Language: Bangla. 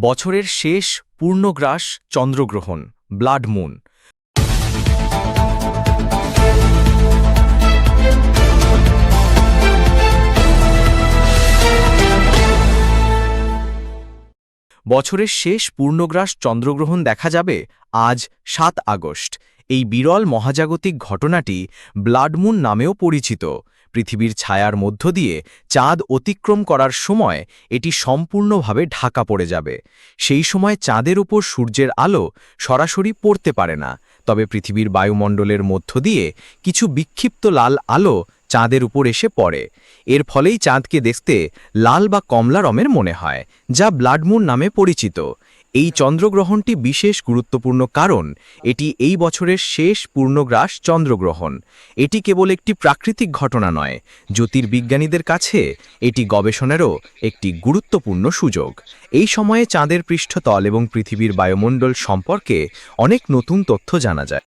বছরের শেষ পূর্ণগ্রাস চন্দ্রগ্রহণ, ব্লাড মুন। বছরের শেষ পূর্ণগ্রাস চন্দ্রগ্রহণ দেখা যাবে আজ সাত আগস্ট। এই বিরল মহাজাগতিক ঘটনাটি ব্লাডমুন নামেও পরিচিত। পৃথিবীর ছায়ার মধ্য দিয়ে চাঁদ অতিক্রম করার সময় এটি সম্পূর্ণভাবে ঢাকা পড়ে যাবে। সেই সময় চাঁদের উপর সূর্যের আলো সরাসরি পড়তে পারে না। তবে পৃথিবীর বায়ুমণ্ডলের মধ্য দিয়ে কিছু বিক্ষিপ্ত লাল আলো চাঁদের উপর এসে পড়ে। এর ফলেই চাঁদকে দেখতে লাল বা কমলা রঙের মনে হয়, যা ব্লাডমুন নামে পরিচিত। এই চন্দ্রগ্রহণটি বিশেষ গুরুত্বপূর্ণ কারণ এটি এই বছরের শেষ পূর্ণগ্রাস চন্দ্রগ্রহণ। এটি কেবল একটি প্রাকৃতিক ঘটনা নয়, জ্যোতির্বিজ্ঞানীদের কাছে এটি গবেষণারও একটি গুরুত্বপূর্ণ সুযোগ। এই সময়ে চাঁদের পৃষ্ঠতল এবং পৃথিবীর বায়ুমণ্ডল সম্পর্কে অনেক নতুন তথ্য জানা যায়।